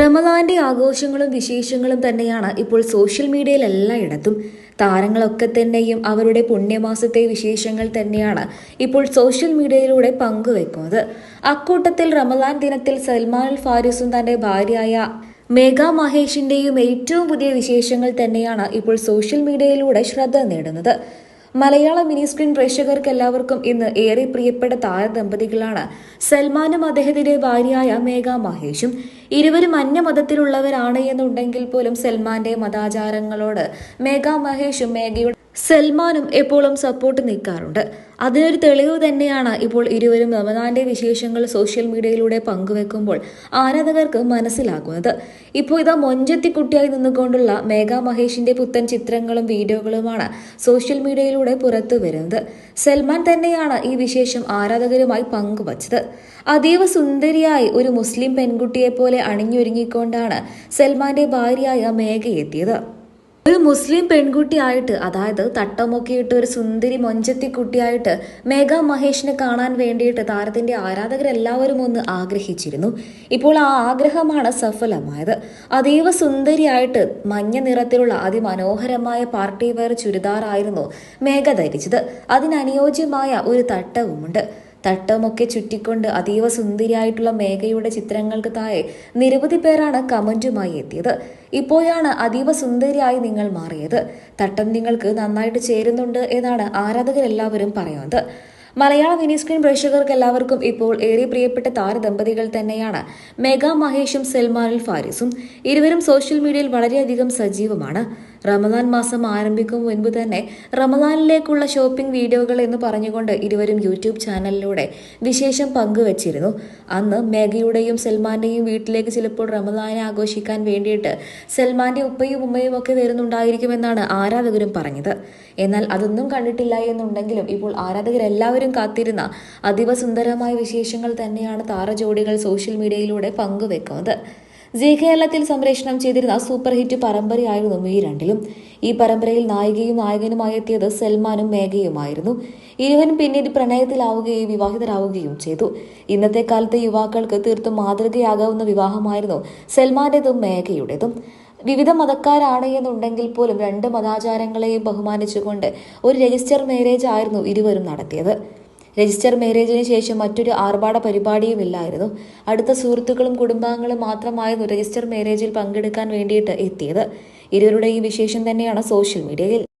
റമദാന്റെ ആഘോഷങ്ങളും വിശേഷങ്ങളും തന്നെയാണ് ഇപ്പോൾ സോഷ്യൽ മീഡിയയിൽ എല്ലായിടത്തും. താരങ്ങളൊക്കെ തന്നെയും അവരുടെ പുണ്യമാസത്തെ വിശേഷങ്ങൾ തന്നെയാണ് ഇപ്പോൾ സോഷ്യൽ മീഡിയയിലൂടെ പങ്കുവെക്കുന്നത്. അക്കൂട്ടത്തിൽ റമദാൻ ദിനത്തിൽ സൽമാൻ അൽ ഫാരിസും തന്റെ ഭാര്യയായ മേഘ മഹേഷിന്റെയും ഏറ്റവും പുതിയ വിശേഷങ്ങൾ തന്നെയാണ് ഇപ്പോൾ സോഷ്യൽ മീഡിയയിലൂടെ ശ്രദ്ധ നേടുന്നത്. മലയാള മിനി സ്ക്രീൻ പ്രേക്ഷകർക്ക് എല്ലാവർക്കും ഇന്ന് ഏറെ പ്രിയപ്പെട്ട താരദമ്പതികളാണ് സൽമാനും അദ്ദേഹത്തിന്റെ ഭാര്യയായ മേഘ മഹേഷും. ഇരുവരും അന്യമതത്തിലുള്ളവരാണ് എന്നുണ്ടെങ്കിൽ പോലും സൽമാന്റെ മതാചാരങ്ങളോട് മേഘ മഹേഷും മേഘയുടെ സൽമാനും എപ്പോഴും സപ്പോർട്ട് നിൽക്കാറുണ്ട്. അതിനൊരു തെളിവ് തന്നെയാണ് ഇപ്പോൾ ഇരുവരും റമദാന്റെ വിശേഷങ്ങൾ സോഷ്യൽ മീഡിയയിലൂടെ പങ്കുവെക്കുമ്പോൾ ആരാധകർക്ക് മനസ്സിലാകുന്നത്. ഇപ്പോൾ ഇതാ മൊഞ്ചത്തിക്കുട്ടിയായി നിന്നുകൊണ്ടുള്ള മേഘ മഹേഷിന്റെ പുത്തൻ ചിത്രങ്ങളും വീഡിയോകളുമാണ് സോഷ്യൽ മീഡിയയിലൂടെ പുറത്തു വരുന്നത്. സൽമാൻ തന്നെയാണ് ഈ വിശേഷം ആരാധകരുമായി പങ്കുവച്ചത്. അതീവ സുന്ദരിയായി ഒരു മുസ്ലിം പെൺകുട്ടിയെ പോലെ അണിഞ്ഞൊരുങ്ങിക്കൊണ്ടാണ് സൽമാന്റെ ഭാര്യയായ മേഘ എത്തിയത്. ഒരു മുസ്ലിം പെൺകുട്ടിയായിട്ട് അതായത് തട്ടമൊക്കെയിട്ട് ഒരു സുന്ദരി മൊഞ്ചത്തി കുട്ടിയായിട്ട് മേഘ മഹേഷിനെ കാണാൻ വേണ്ടിയിട്ട് താരത്തിന്റെ ആരാധകരെല്ലാവരും ഒന്ന് ആഗ്രഹിച്ചിരുന്നു. ഇപ്പോൾ ആ ആഗ്രഹമാണ് സഫലമായത്. അതീവ സുന്ദരിയായിട്ട് മഞ്ഞ നിറത്തിലുള്ള അതിമനോഹരമായ പാർട്ടി വെയർ ചുരിദാറായിരുന്നു മേഘ ധരിച്ചത്. അതിനനുയോജ്യമായ ഒരു തട്ടവുമുണ്ട്. തട്ടമൊക്കെ ചുറ്റിക്കൊണ്ട് അതീവ സുന്ദരിയായിട്ടുള്ള മേഘയുടെ ചിത്രങ്ങൾക്ക് താഴെ നിരവധി പേരാണ് കമന്റുമായി എത്തിയത്. ഇപ്പോഴാണ് അതീവ സുന്ദരിയായി നിങ്ങൾ മാറിയത്. തട്ടം നിങ്ങൾക്ക് നന്നായിട്ട് ചേരുന്നുണ്ട് എന്നാണ് ആരാധകരെല്ലാവരും പറയുന്നത്. മലയാള മിനി സ്ക്രീൻ പ്രേക്ഷകർക്ക് എല്ലാവർക്കും ഇപ്പോൾ ഏറെ പ്രിയപ്പെട്ട താരദമ്പതികൾ തന്നെയാണ് മെഗാ മഹേഷും സൽമാനുൽ ഫാരിസും. ഇരുവരും സോഷ്യൽ മീഡിയയിൽ വളരെയധികം സജീവമാണ്. റമദാൻ മാസം ആരംഭിക്കും മുൻപ് തന്നെ റമദാനിലേക്കുള്ള ഷോപ്പിംഗ് വീഡിയോകൾ എന്ന് പറഞ്ഞുകൊണ്ട് ഇരുവരും യൂട്യൂബ് ചാനലിലൂടെ വിശേഷം പങ്കുവച്ചിരുന്നു. അന്ന് മേഘയുടെയും സൽമാന്റെയും വീട്ടിലേക്ക് ചിലപ്പോൾ റമദാനെ ആഘോഷിക്കാൻ വേണ്ടിയിട്ട് സൽമാന്റെ ഉപ്പയും ഉമ്മയും ഒക്കെ വരുന്നുണ്ടായിരിക്കുമെന്നാണ് ആരാധകരും പറഞ്ഞത്. എന്നാൽ അതൊന്നും കണ്ടിട്ടില്ല എന്നുണ്ടെങ്കിലും ഇപ്പോൾ ആരാധകരെല്ലാവരും കാത്തിരുന്ന അതീവ സുന്ദരമായ വിശേഷങ്ങൾ തന്നെയാണ് താരജോഡികൾ സോഷ്യൽ മീഡിയയിലൂടെ പങ്കുവെക്കുന്നത്. ജി കേരളത്തിൽ സംപ്രേഷണം ചെയ്തിരുന്ന സൂപ്പർ ഹിറ്റ് പരമ്പരയായിരുന്നു ഈ രണ്ടിലും. ഈ പരമ്പരയിൽ നായികയും നായകനുമായി എത്തിയത് സൽമാനും മേഘയുമായിരുന്നു. ഇരുവരും പിന്നീട് പ്രണയത്തിലാവുകയും വിവാഹിതരാവുകയും ചെയ്തു. ഇന്നത്തെ കാലത്തെ യുവാക്കൾക്ക് തീർത്തും മാതൃകയാകാവുന്ന വിവാഹമായിരുന്നു സൽമാന്റേതും മേഘയുടേതും. വിവിധ മതക്കാരാണ് എന്നുണ്ടെങ്കിൽ പോലും രണ്ട് മതാചാരങ്ങളെയും ബഹുമാനിച്ചുകൊണ്ട് ഒരു രജിസ്റ്റർ മാരേജ് ആയിരുന്നു ഇരുവരും നടത്തിയത്. രജിസ്റ്റർ മാരേജിന് ശേഷം മറ്റൊരു ആർഭാട പരിപാടിയുമില്ലായിരുന്നു അടുത്ത സുഹൃത്തുക്കളും കുടുംബാംഗങ്ങളും മാത്രമായിരുന്നു രജിസ്റ്റർ മാരേജിൽ പങ്കെടുക്കാൻ വേണ്ടിയിട്ട് എത്തിയത്. ഇരുവരുടെയും വിശേഷം തന്നെയാണ് സോഷ്യൽ മീഡിയയിൽ